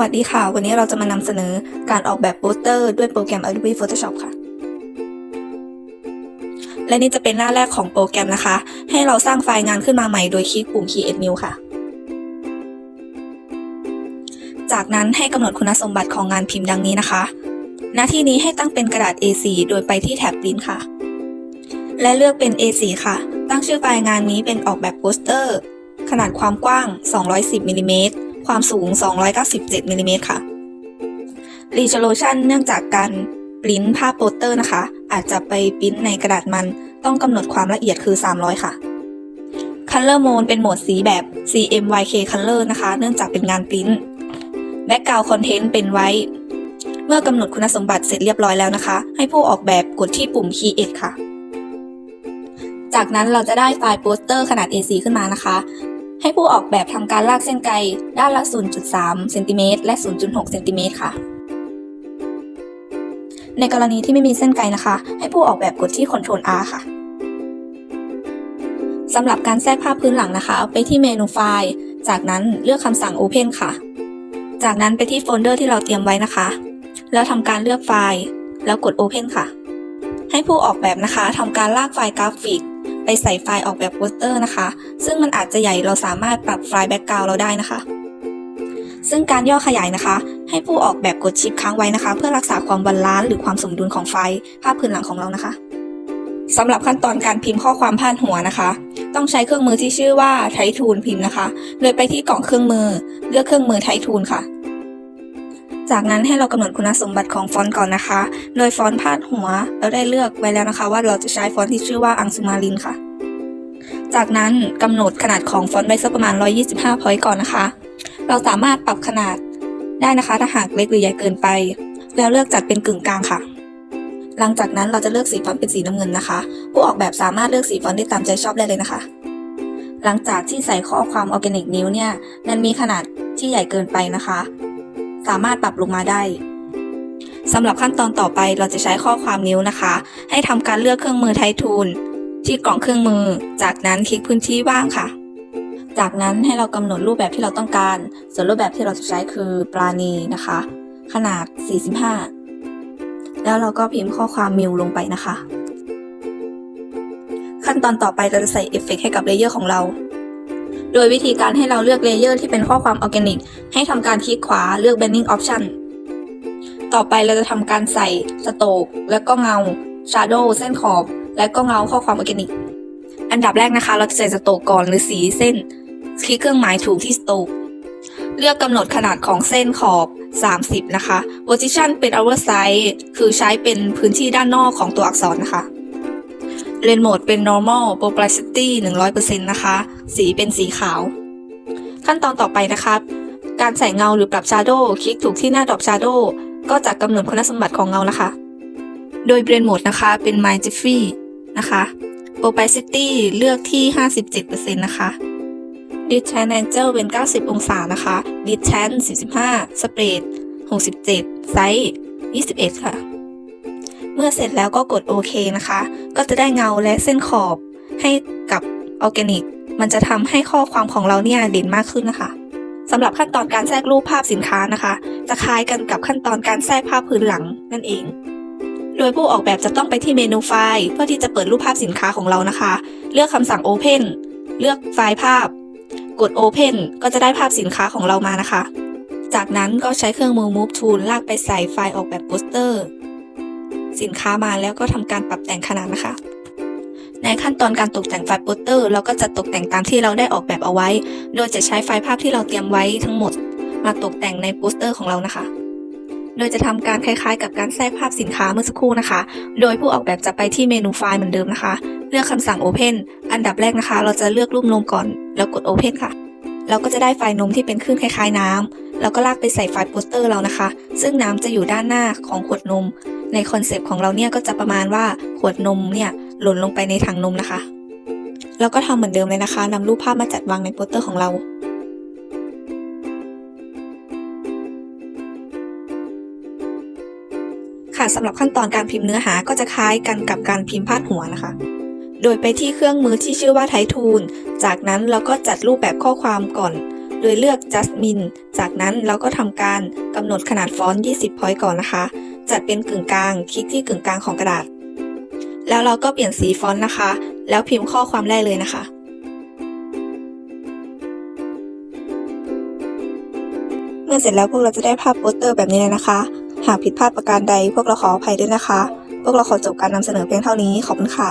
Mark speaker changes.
Speaker 1: วัสดีค่ะ วันนี้เราจะมานำเสนอการออกแบบโปสเตอร์ด้วยโปรแกรม Adobe Photoshop ค่ะ และนี่จะเป็นหน้าแรกของโปรแกรมนะคะ ให้เราสร้างไฟล์งานขึ้นมาใหม่โดยคลิกปุ่ม Create New ค่ะ จากนั้นให้กำหนดคุณสมบัติของงานพิมพ์ดังนี้นะคะ หน้าที่นี้ให้ตั้งเป็นกระดาษ A4 โดยไปที่แท็บ Print ค่ะ และเลือกเป็น A4 ค่ะ ตั้งชื่อไฟล์งานนี้เป็นออกแบบโปสเตอร์ ขนาดความกว้าง 210มิลลิเมตร ความสูง 297มิลลิเมตรค่ะ Resolution เนื่องจากการปริ้นภาพโปสเตอร์นะคะ อาจจะไปปริ้นในกระดาษมันต้องกำหนดความละเอียดคือ 300 ค่ะ Color Mode เป็นโหมดสีแบบ CMYK Color นะคะ เนื่องจากเป็นงานปริ้น Background Content เป็นไว้ เมื่อกำหนดคุณสมบัติเสร็จเรียบร้อยแล้วนะคะ ให้ผู้ออกแบบกดที่ปุ่ม Create ค่ะ จากนั้นเราจะได้ไฟล์โปสเตอร์ขนาด A4 ขึ้นมานะคะ ให้ผู้ออกแบบทำการลากเส้นไกลด้านละ 0.3เซนติเมตรและ 0.6เซนติเมตรค่ะ ในกรณีที่ไม่มีเส้นไกลนะคะ ให้ผู้ออกแบบกดที่ Ctrl R ค่ะสำหรับการแทรกภาพพื้นหลังนะคะ ไปที่เมนูไฟล์ จากนั้นเลือกคำสั่ง Open ค่ะ จากนั้นไปที่โฟลเดอร์ที่เราเตรียมไว้นะคะ แล้วทำการเลือกไฟล์ แล้วกด Open ค่ะ ให้ผู้ออกแบบนะคะทำการลากไฟล์กราฟิก ไปใส่ไฟล์ออกแบบโปสเตอร์นะคะ ซึ่งมันอาจจะใหญ่เราสามารถปรับไฟล์แบ็กกราวด์เราได้นะคะ ซึ่งการย่อขยายนะคะ ให้ผู้ออกแบบกดชิปค้างไว้นะคะ เพื่อรักษาความบาลานซ์หรือความสมดุลของไฟล์ภาพพื้นหลังของเรานะคะสำหรับขั้นตอนการพิมพ์ข้อความพาดหัวนะคะ ต้องใช้เครื่องมือที่ชื่อว่าไททูนพิมพ์นะคะ โดยไปที่กล่องเครื่องมือ เลือกเครื่องมือไททูนค่ะ จากนั้นให้เรากำหนดคุณสมบัติของฟอนต์ก่อนนะคะ โดยฟอนต์พาดหัว เราได้เลือกไว้แล้วนะคะ ว่าเราจะใช้ฟอนต์ที่ชื่อว่าอังสุมาลินค่ะ จากนั้นกำหนดขนาดของฟอนต์ไว้สักประมาณ 125 พอยต์ก่อนนะคะ เราสามารถปรับขนาดได้นะคะ ถ้าหากเล็กหรือใหญ่เกินไป แล้วเลือกจัดเป็นกึ่งกลางค่ะ หลังจากนั้นเราจะเลือกสีฟอนต์เป็นสีน้ำเงินนะคะ ผู้ออกแบบสามารถเลือกสีฟอนต์ได้ตามใจชอบได้เลยนะคะ หลังจากที่ใส่ข้อความออร์แกนิกนิ้วเนี่ยมันมีขนาดที่ใหญ่เกินไปนะคะ สามารถปรับลงมาได้สำหรับขั้นตอนต่อไปเราจะใช้ข้อความนิ้วนะคะ ให้ทำการเลือกเครื่องมือไททูน ที่กล่องเครื่องมือ จากนั้นคลิกพื้นที่ว่างค่ะ จากนั้นให้เรากำหนดรูปแบบที่เราต้องการ ส่วนรูปแบบที่เราจะใช้คือปราณีนะคะ ขนาด 45 แล้วเราก็พิมพ์ข้อความมิวลงไปนะคะ ขั้นตอนต่อไปเราจะใส่เอฟเฟกต์ให้กับเลเยอร์ของเรา โดยวิธีการให้เราเลือกเลเยอร์ที่เป็นข้อความออร์แกนิก ให้ทำการคลิกขวาเลือก Blending Option ต่อไปเราจะทำการใส่สโตกแล้วก็เงา Shadow เส้นขอบ และก็เงาข้อความออร์แกนิก อันดับแรกนะคะ เราจะใส่สโตกก่อนหรือสีเส้น คลิกเครื่องหมายถูกที่สโตกเลือกกำหนดขนาดของเส้นขอบ 30 นะคะ Position เป็น oversize คือใช้เป็นพื้นที่ด้านนอกของตัวอักษรนะคะเลนโหมดเป็น normal opacity 100%นะคะ สีเป็นสีขาว ขั้นตอนต่อไปนะคะการใส่เงาหรือปรับ shadow คลิกถูกที่หน้าดรอป shadow ก็จะกำหนดคุณสมบัติของเงานะคะ โดย blend mode นะคะเป็น my jiffy นะคะ opacity เลือกที่ 57%นะคะ distance angle เป็น 90 องศานะคะ d i s h a n 45 spread 67 size 21 ค่ะ เมื่อเสร็จแล้วก็กดโอเคนะคะ ก็จะได้เงาและเส้นขอบให้กับออร์แกนิก มันจะทำให้ข้อความของเราเนี่ยเด่นมากขึ้นนะคะสำหรับขั้นตอนการแทรกรูปภาพสินค้านะคะ จะคล้ายกันกับขั้นตอนการแทรกภาพพื้นหลังนั่นเอง โดยผู้ออกแบบจะต้องไปที่เมนูไฟล์ เพื่อที่จะเปิดรูปภาพสินค้าของเรานะคะ เลือกคำสั่ง Open เลือกไฟล์ภาพ กด Open ก็จะได้ภาพสินค้าของเรามานะคะ จากนั้นก็ใช้เครื่องมือ Move Tool ลากไปใส่ไฟล์ออกแบบโปสเตอร์ สินค้ามาแล้วก็ทำการปรับแต่งขนาดนะคะ ในขั้นตอนการตกแต่งไฟล์โปสเตอร์ เราก็จะตกแต่งตามที่เราได้ออกแบบเอาไว้ โดยจะใช้ไฟล์ภาพที่เราเตรียมไว้ทั้งหมด มาตกแต่งในโปสเตอร์ของเรานะคะ โดยจะทำการคล้ายๆ กับการแทรกภาพสินค้าเมื่อสักครู่นะคะ โดยผู้ออกแบบจะไปที่เมนูไฟล์เหมือนเดิมนะคะ เลือกคำสั่ง Open อันดับแรกนะคะ เราจะเลือกรูปนมก่อน แล้วกด Open ค่ะ เราก็จะได้ไฟล์นมที่เป็นคลื่นคล้าย ๆ น้ำแล้วก็ลากไปใส่ไฟล์โปสเตอร์เรานะคะ ซึ่งน้ำจะอยู่ด้านหน้าของขวดนม ในคอนเซปต์ของเราเนี่ยก็จะประมาณว่าขวดนมเนี่ยหล่นลงไปในถังนมนะคะ แล้วก็ทำเหมือนเดิมเลยนะคะนำรูปภาพมาจัดวางในโปสเตอร์ของเรา ค่ะสำหรับขั้นตอนการพิมพ์เนื้อหาก็จะคล้ายกันกับการพิมพ์พาดหัวนะคะ โดยไปที่เครื่องมือที่ชื่อว่าไททูนจากนั้นเราก็จัดรูปแบบข้อความก่อน โดยเลือก Jasmine จากนั้นเราก็ทำการกำหนดขนาดฟอนต์ 20 point ก่อนนะคะ จัดเป็นกึ่งกลาง คลิกที่กึ่งกลางของกระดาษ แล้วเราก็เปลี่ยนสีฟอนต์นะคะ แล้วพิมพ์ข้อความได้เลยนะคะเมื่อเสร็จแล้วพวกเราจะได้ภาพโปสเตอร์แบบนี้เลยนะคะ หากผิดพลาดประการใดพวกเราขออภัยด้วยนะคะ พวกเราขอจบการนำเสนอเพียงเท่านี้ ขอบคุณค่ะ